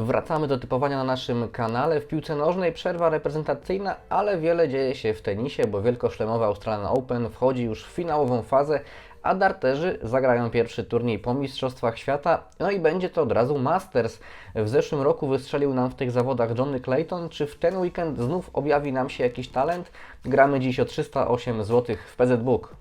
Wracamy do typowania na naszym kanale. W piłce nożnej przerwa reprezentacyjna, ale wiele dzieje się w tenisie, bo wielkoszlemowy Australian Open wchodzi już w finałową fazę, a darterzy zagrają pierwszy turniej po Mistrzostwach Świata, no i będzie to od razu Masters. W zeszłym roku wystrzelił nam w tych zawodach Johnny Clayton. Czy w ten weekend znów objawi nam się jakiś talent? Gramy dziś o 308 zł w PZ Book.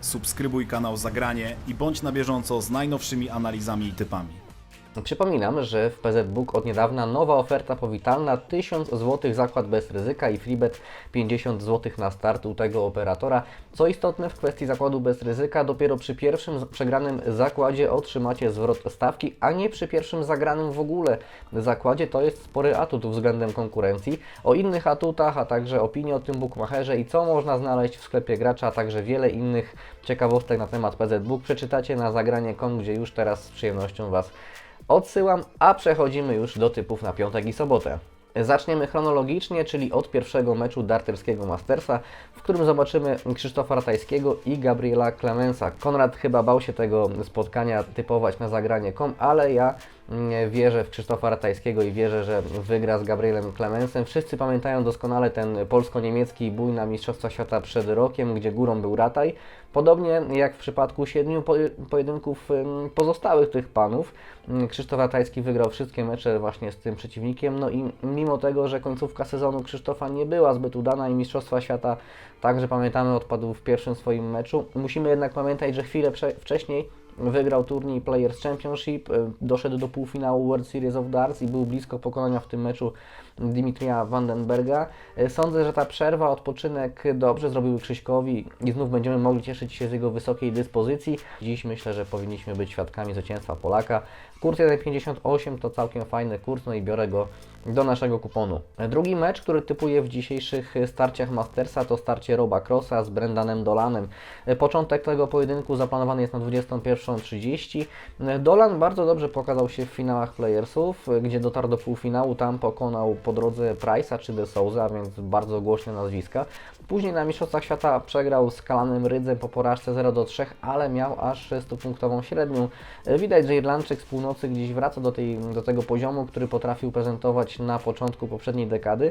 Subskrybuj kanał Zagranie i bądź na bieżąco z najnowszymi analizami i typami. Przypominam, że w PZ Book od niedawna nowa oferta powitalna 1000 zł zakład bez ryzyka i freebet 50 zł na start u tego operatora. Co istotne w kwestii zakładu bez ryzyka, dopiero przy pierwszym przegranym zakładzie otrzymacie zwrot stawki, a nie przy pierwszym zagranym w ogóle zakładzie. To jest spory atut względem konkurencji. O innych atutach, a także opinie o tym bookmacherze i co można znaleźć w sklepie gracza, a także wiele innych ciekawostek na temat PZ Book przeczytacie na zagranie.com, gdzie już teraz z przyjemnością Was odsyłam, a przechodzimy już do typów na piątek i sobotę. Zaczniemy chronologicznie, czyli od pierwszego meczu darterskiego Mastersa, w którym zobaczymy Krzysztofa Ratajskiego i Gabriela Clemensa. Konrad chyba bał się tego spotkania typować na zagranie.com, ale ja wierzę w Krzysztofa Ratajskiego i wierzę, że wygra z Gabrielem Clemensem. Wszyscy pamiętają doskonale ten polsko-niemiecki bój na Mistrzostwa Świata przed rokiem, gdzie górą był Rataj. Podobnie jak w przypadku siedmiu po- pojedynków pozostałych tych panów, Krzysztof Ratajski wygrał wszystkie mecze właśnie z tym przeciwnikiem. No i mimo tego, że końcówka sezonu Krzysztofa nie była zbyt udana i Mistrzostwa Świata także pamiętamy odpadł w pierwszym swoim meczu, musimy jednak pamiętać, że chwilę wcześniej wygrał turniej Players Championship, y, doszedł do półfinału World Series of Darts i był blisko pokonania w tym meczu Dimitrija Vandenberga. Y, Sądzę, że ta przerwa, odpoczynek dobrze zrobiły Krzyśkowi i znów będziemy mogli cieszyć się z jego wysokiej dyspozycji. Dziś myślę, że powinniśmy być świadkami zwycięstwa Polaka. Kurs 1,58 to całkiem fajny kurs, no i biorę go do naszego kuponu. Drugi mecz, który typuję w dzisiejszych starciach Mastersa to starcie Roba Crossa z Brendanem Dolanem. Początek tego pojedynku zaplanowany jest na 21.30. Dolan bardzo dobrze pokazał się w finałach Playersów, gdzie dotarł do półfinału, tam pokonał po drodze Price'a czy De Souza, więc bardzo głośne nazwiska. Później na Mistrzostwach Świata przegrał z Kalanem Rydzem po porażce 0 do 3, ale miał aż 100-punktową średnią. Widać, że Irlandczyk z północy gdzieś wraca do, tej, do tego poziomu, który potrafił prezentować na początku poprzedniej dekady.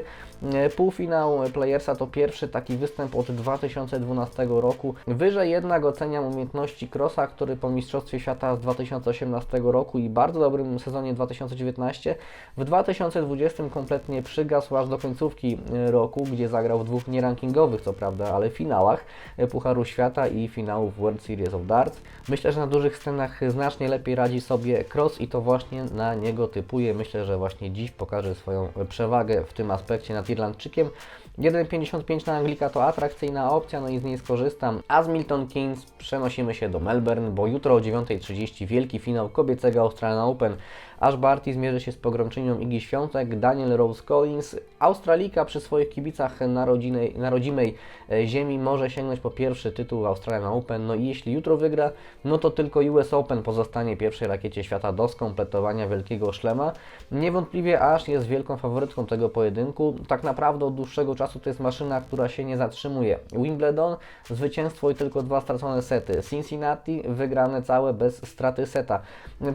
Półfinał Playersa to pierwszy taki występ od 2012 roku. Wyżej jednak oceniam umiejętności Crossa, który po Mistrzostwie Świata z 2018 roku i bardzo dobrym sezonie 2019 w 2020 kompletnie przygasł aż do końcówki roku, gdzie zagrał w dwóch nierankingowych, co prawda, ale finałach e, Pucharu Świata i finałów World Series of Darts. Myślę, że na dużych scenach znacznie lepiej radzi sobie Cross i to właśnie na niego typuję. Myślę, że właśnie dziś pokaże swoją przewagę w tym aspekcie nad Irlandczykiem. 1,55 na Anglika to atrakcyjna opcja, no i z niej skorzystam. A z Milton Keynes przenosimy się do Melbourne, bo jutro o 9.30 wielki finał kobiecego Australian Open. Aż Barty zmierzy się z pogromczynią Igi Świątek, Daniel Rose Collins. Australika przy swoich kibicach na, rodzinej, na e, ziemi może sięgnąć po pierwszy tytuł Australian Open. No i jeśli jutro wygra, no to tylko US Open pozostanie pierwszej rakiecie świata do skompletowania wielkiego szlema. Niewątpliwie Ash jest wielką faworytką tego pojedynku. Tak naprawdę od dłuższego czasu to jest maszyna, która się nie zatrzymuje. Wimbledon, zwycięstwo i tylko dwa stracone sety. Cincinnati, wygrane całe bez straty seta.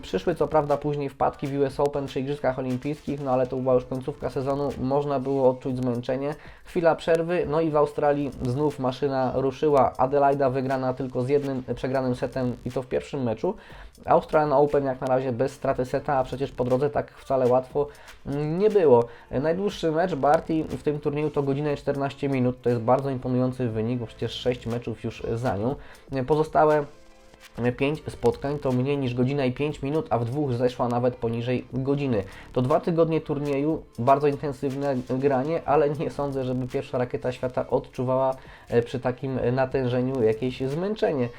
Przyszły co prawda później wpadki w US Open czy Igrzyskach Olimpijskich, no ale to była już końcówka sezonu, można było odczuć zmęczenie. Chwila przerwy, no i w Australii znów maszyna ruszyła. Adelaida wygrana tylko z jednym przegranym setem i to w pierwszym meczu. Australian Open jak na razie bez straty seta, a przecież po drodze tak wcale łatwo nie było. Najdłuższy mecz Barty w tym turnieju to godzinę i 14 minut, to jest bardzo imponujący wynik, bo przecież 6 meczów już za nią. Pozostałe 5 spotkań to mniej niż godzina i 5 minut, a w dwóch zeszła nawet poniżej godziny. To dwa tygodnie turnieju, bardzo intensywne granie, ale nie sądzę, żeby pierwsza rakieta świata odczuwała e, przy takim natężeniu jakieś zmęczenie.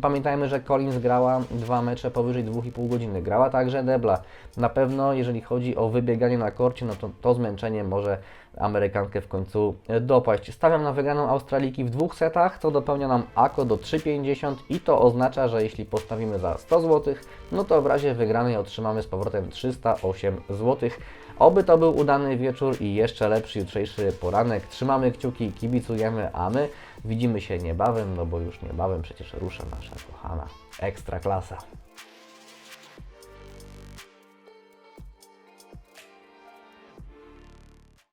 Pamiętajmy, że Collins grała dwa mecze powyżej 2,5 godziny. Grała także Debla. Na pewno, jeżeli chodzi o wybieganie na korcie, no to to zmęczenie może Amerykankę w końcu e, dopaść. Stawiam na wygraną Australiki w dwóch setach, co dopełnia nam AKO do 3,50 i to oznacza, że jeśli postawimy za 100 zł, no to w razie wygranej otrzymamy z powrotem 308 zł. Oby to był udany wieczór i jeszcze lepszy jutrzejszy poranek. Trzymamy kciuki, kibicujemy, a my widzimy się niebawem, no bo już niebawem przecież rusza nasza kochana ekstra klasa.